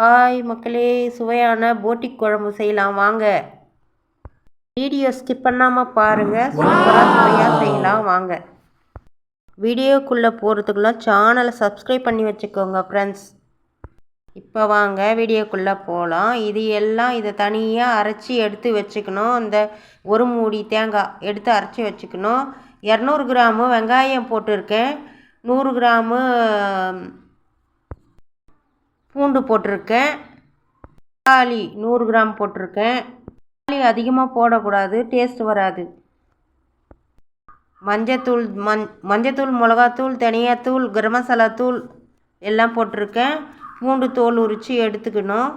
Hi மக்களே சுவையான போட்டி குழம்பு செய்யலாம். வாங்க. வீடியோ ஸ்கிப் பண்ணாமல் பாருங்கள் சூப்பராக சுவையாக செய்யலாம். வாங்க. வீடியோக்குள்ளே போகிறதுக்குள்ள சேனலை சப்ஸ்கிரைப் பண்ணி வச்சுக்கோங்க ஃப்ரெண்ட்ஸ் இப்போ வாங்க வீடியோக்குள்ளே போகலாம் இது எல்லாம் இதை தனியாக அரைச்சி எடுத்து வச்சுக்கணும். அந்த ஒரு மூடி தேங்காய் எடுத்து அரைச்சி வச்சுக்கணும். இரநூறு கிராமு வெங்காயம் போட்டிருக்கேன். நூறு கிராமு பூண்டு போட்டிருக்கேன். தக்காளி நூறு கிராம் போட்டிருக்கேன். தக்காளி அதிகமாக போடக்கூடாது டேஸ்ட் வராது. மஞ்சத்தூள் மஞ் மஞ்சத்தூள் மிளகாத்தூள் தனியாத்தூள் கரம் மசாலா தூள் எல்லாம் போட்டிருக்கேன். பூண்டு தோல் உரித்து எடுத்துக்கணும்.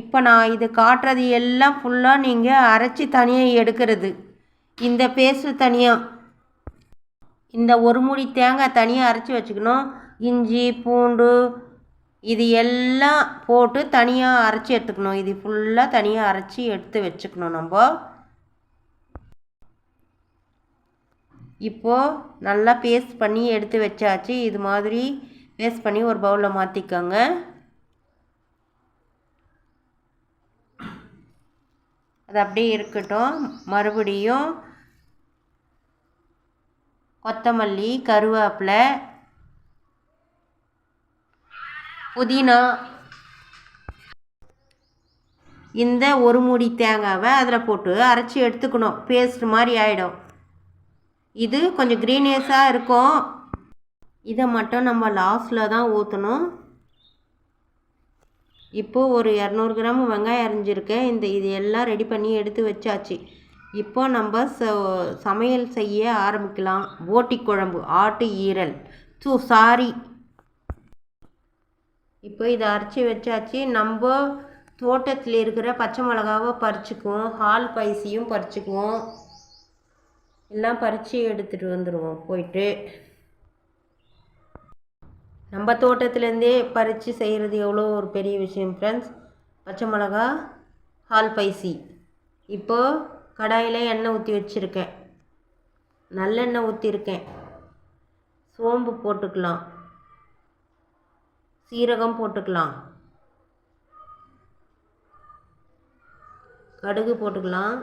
இப்போ நான் இது காட்டுறது எல்லாம் ஃபுல்லாக நீங்கள் அரைச்சி தனியாக எடுக்கிறது. இந்த பேஸ்ட்டு தனியாக இந்த ஒரு மூடி தேங்காய் தனியாக அரைச்சி வச்சுக்கணும். இஞ்சி பூண்டு இது எல்லாம் போட்டு தனியாக அரைச்சி எடுத்துக்கணும். இது ஃபுல்லாக தனியாக அரைச்சி எடுத்து வச்சுக்கணும் நம்ம. இப்போது நல்லா பேஸ்ட் பண்ணி எடுத்து வச்சாச்சு. இது மாதிரி பேஸ்ட் பண்ணி ஒரு பவுலில் மாற்றிக்கோங்க அது அப்படியே இருக்கட்டும். மறுபடியும் கொத்தமல்லி கருவேப்பிலை புதினா. இந்த ஒரு மூடி தேங்காவை அதில் போட்டு அரைச்சி எடுத்துக்கணும். பேஸ்ட் மாதிரி ஆகிடும் இது கொஞ்சம் க்ரீனியஸாக இருக்கும். இதை மட்டும் நம்ம லாஸ்ட்டில் தான் ஊற்றணும் இப்போது ஒரு இரநூறு கிராம் வெங்காயம் அரைஞ்சிருக்கேன். இந்த இது எல்லாம் ரெடி பண்ணி எடுத்து வச்சாச்சு. இப்போ நம்ம ச சமையல் செய்ய ஆரம்பிக்கலாம். போட்டி குழம்பு ஆட்டு ஈரல். ஸோ சாரி இப்போ இதை அரைச்சி வச்சாச்சு. நம்ம தோட்டத்தில் இருக்கிற பச்சை மிளகாவை பறிச்சுக்குவோம். ஹால் பைசியும் பறிச்சுக்குவோம். எல்லாம் பறித்து எடுத்துகிட்டு வந்துடுவோம் போயிட்டு நம்ம தோட்டத்துலேருந்தே பறித்து செய்கிறது எவ்வளோ ஒரு பெரிய விஷயம் ஃப்ரெண்ட்ஸ் பச்சை மிளகா ஹால் பைசி இப்போது கடாயில் எண்ணெய் ஊற்றி வச்சுருக்கேன். நல்லெண்ணெய் ஊற்றிருக்கேன் சோம்பு போட்டுக்கலாம். சீரகம் போட்டுக்கலாம். கடுகு போட்டுக்கலாம்.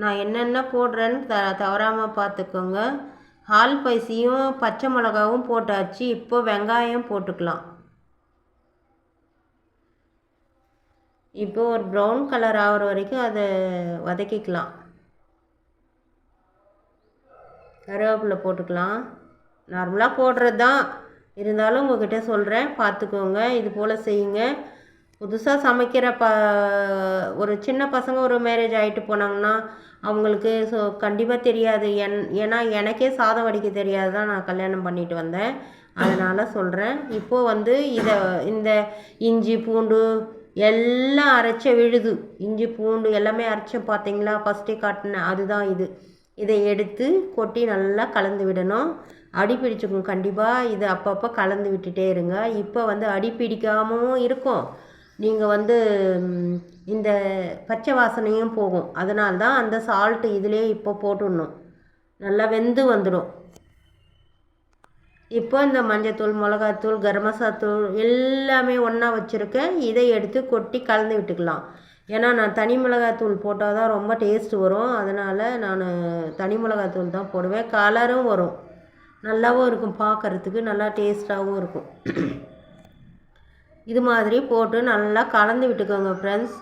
நான் என்னென்ன போடுறேன்னு த தவறாமல் பார்த்துக்கோங்க. ஹால் பைசியும் பச்சை மிளகாவும் போட்டாச்சு. இப்போ வெங்காயம் போட்டுக்கலாம். இப்போ ஒரு ப்ரௌன் கலர் ஆகிற வரைக்கும் அதை வதக்கிக்கலாம். கருவேப்பிலை போட்டுக்கலாம். நார்மலாக போடுறது தான் இருந்தாலும் உங்ககிட்ட சொல்கிறேன் பார்த்துக்கோங்க இது போல் செய்யுங்க. புதுசாக சமைக்கிற ப ஒரு சின்ன பசங்க ஒரு மேரேஜ் ஆகிட்டு போனாங்கன்னா அவங்களுக்கு ஸோ கண்டிப்பாக தெரியாது. என் ஏன்னா எனக்கே சாதம் வடிக்க தெரியாது தான் நான் கல்யாணம் பண்ணிட்டு வந்தேன். அதனால் சொல்கிறேன் இப்போது வந்து இதை இந்த இஞ்சி பூண்டு எல்லாம் அரைச்ச விழுது. இஞ்சி பூண்டு எல்லாமே அரைச்ச பார்த்தீங்களா ஃபஸ்ட்டே காட்டினேன் அதுதான் இது. இதை எடுத்து கொட்டி நல்லா கலந்து விடணும். அடி பிடிச்சிக்கும் கண்டிப்பாக இது அப்பப்போ கலந்து விட்டுட்டே இருங்க. இப்போ வந்து அடிப்பிடிக்காமவும் இருக்கும். நீங்கள் வந்து இந்த பச்சை வாசனையும் போகும். அதனால தான் அந்த சால்ட்டு இதிலே இப்போ போட்டுடணும். நல்லா வெந்து வந்துடும். இப்போ இந்த மஞ்சத்தூள் மிளகாத்தூள் கரம் மசாத்தூள் எல்லாமே ஒன்றா வச்சுருக்கேன். இதை எடுத்து கொட்டி கலந்து விட்டுக்கலாம். ஏன்னா நான் தனி மிளகாத்தூள் போட்டால் தான் ரொம்ப டேஸ்ட் வரும். அதனால் நான் தனி மிளகாத்தூள் தான் போடுவேன். கலரும் வரும். நல்லாவும் இருக்கும் பார்க்குறதுக்கு நல்லா டேஸ்ட்டாகவும் இருக்கும். இது மாதிரி போட்டு நல்லா கலந்து விட்டுக்கோங்க ஃப்ரெண்ட்ஸ்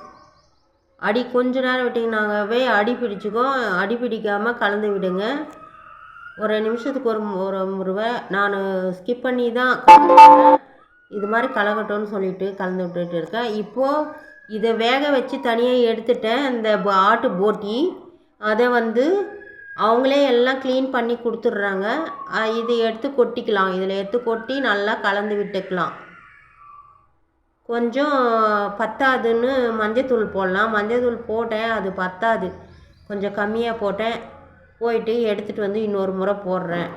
அடி கொஞ்ச நேரம் விட்டிங்கனாவே அடி பிடிச்சிக்கும் அடி பிடிக்காமல் கலந்து விடுங்க. ஒரு நிமிஷத்துக்கு ஒரு ஒரு முருவை நான் ஸ்கிப் பண்ணி தான் இது மாதிரி கலகட்டும்னு சொல்லிட்டு கலந்து விட்டுட்டு இருக்கேன். இப்போது இதை வேக வச்சு தனியாக எடுத்துட்டேன் இந்த ஆட்டு போட்டி. அதை வந்து அவங்களே எல்லாம் க்ளீன் பண்ணி கொடுத்துட்றாங்க. இதை எடுத்து கொட்டிக்கலாம். இதில் எடுத்து கொட்டி நல்லா கலந்து விட்டுக்கலாம். கொஞ்சம் பத்தாதுன்னு மஞ்சத்தூள் போடலாம். மஞ்சத்தூள் போட்டேன் அது பத்தாது. கொஞ்சம் கம்மியாக போட்டேன். போயிட்டு எடுத்துகிட்டு வந்து இன்னொரு முறை போடுறேன்.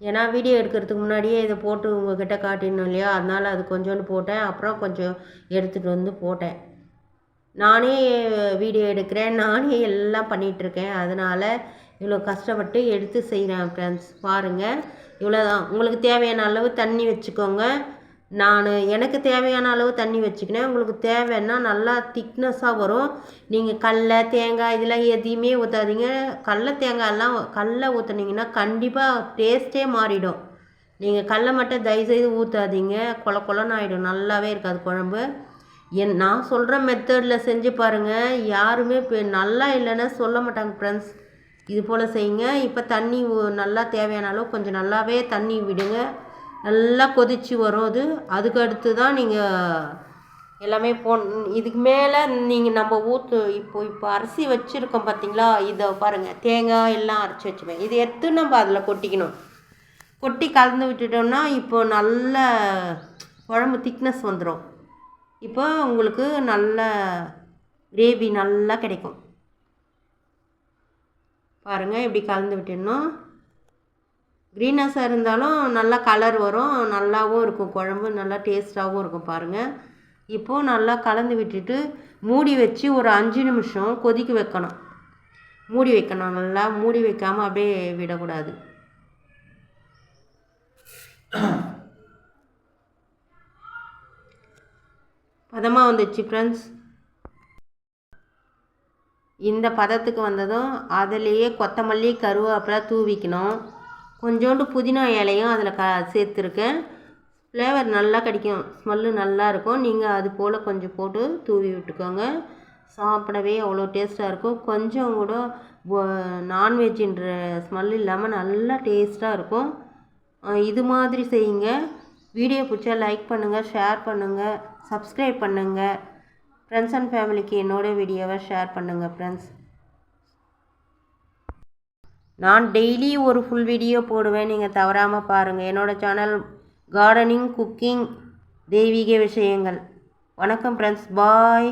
ஏன்னா வீடியோ எடுக்கிறதுக்கு முன்னாடியே இதை போட்டு உங்கள்கிட்ட காட்டிடணும் இல்லையா? அதனால் அது கொஞ்சோண்டு போட்டேன். அப்புறம் கொஞ்சம் எடுத்துகிட்டு வந்து போட்டேன். நானே வீடியோ எடுக்கிறேன். நானே எல்லாம் பண்ணிகிட்ருக்கேன் அதனால் இவ்வளோ கஷ்டப்பட்டு எடுத்து செய்கிறேன் ஃப்ரெண்ட்ஸ் பாருங்கள் இவ்வளோதான் உங்களுக்கு தேவையான அளவு தண்ணி வச்சுக்கோங்க. நான் எனக்கு தேவையான அளவு தண்ணி வச்சுக்கினேன் உங்களுக்கு தேவைன்னா நல்லா திக்னஸாக வரும். நீங்கள் கடல தேங்காய் இதெல்லாம் எதையுமே ஊற்றாதீங்க கடல தேங்காயெல்லாம் கடல ஊற்றுனீங்கன்னா கண்டிப்பாக டேஸ்ட்டே மாறிடும். நீங்கள் கடல மட்டும் தயவுசெய்து ஊற்றாதீங்க கொல கொலன்னு ஆகிடும் நல்லாவே இருக்காது குழம்பு. என் நான் சொல்கிற மெத்தடில் செஞ்சு பாருங்கள் யாருமே இப்போ நல்லா இல்லைன்னா சொல்ல மாட்டாங்க ஃப்ரெண்ட்ஸ் இது போல் செய்யுங்க. இப்போ தண்ணி நல்லா தேவையான அளவு கொஞ்சம் நல்லாவே தண்ணி விடுங்க. நல்லா கொதிச்சு வரும் அது. அதுக்கு அடுத்து தான் நீங்கள் எல்லாமே போ இதுக்கு மேலே நீங்கள் நம்ம ஊற்று இப்போ இப்போ அரிசி வச்சுருக்கோம் பார்த்தீங்களா இதை பாருங்கள் தேங்காய் எல்லாம் அரைச்சி வச்சுப்பேன். இதை எடுத்து நம்ம அதில் கொட்டிக்கணும். கொட்டி கலந்து விட்டுட்டோம்னா இப்போ நல்ல குழம்பு திக்னஸ் வந்துடும் இப்போ உங்களுக்கு நல்ல கிரேவி நல்லா கிடைக்கும். பாருங்கள் இப்படி கலந்து விட்டுடணும். க்ரீனஸாக இருந்தாலும் நல்லா கலர் வரும். நல்லாவும் இருக்கும். குழம்பு நல்லா டேஸ்ட்டாகவும் இருக்கும் பாருங்கள் இப்போது நல்லா கலந்து விட்டுட்டு மூடி வச்சு ஒரு அஞ்சு நிமிஷம் கொதிக்க வைக்கணும். மூடி வைக்கணும். நல்லா மூடி வைக்காமல் அப்படியே விடக்கூடாது. பதமாக வந்துச்சு ஃப்ரெண்ட்ஸ் இந்த பதத்துக்கு வந்ததும் அதுலேயே கொத்தமல்லி கருவேப்பிலை தூவிக்கணும். கொஞ்சோண்டு புதினா இலையும் அதில் க சேர்த்துருக்கேன். ஃப்ளேவர் நல்லா கிடைக்கும். ஸ்மெல்லு நல்லா இருக்கும். நீங்கள் அது போல் கொஞ்சம் போட்டு தூவி விட்டுக்கோங்க. சாப்பிடவே அவ்வளோ டேஸ்ட்டாக இருக்கும். கொஞ்சம் கூட நான்வெஜ்ன்ற ஸ்மெல் இல்லாமல் நல்லா டேஸ்ட்டாக இருக்கும். இது மாதிரி செய்யுங்க. வீடியோ பிடிச்சா லைக் பண்ணுங்கள் ஷேர் பண்ணுங்கள் சப்ஸ்கிரைப் பண்ணுங்கள் ஃப்ரெண்ட்ஸ் அண்ட் ஃபேமிலிக்கு என்னோட வீடியோவை ஷேர் பண்ணுங்கள் ஃப்ரெண்ட்ஸ் நான் டெய்லி ஒரு ஃபுல் வீடியோ போடுவேன் நீங்கள் தவறாமல் பாருங்கள் என்னோடய சேனல் கார்டனிங் குக்கிங் தெய்வீக விஷயங்கள். வணக்கம் ஃப்ரெண்ட்ஸ் பாய்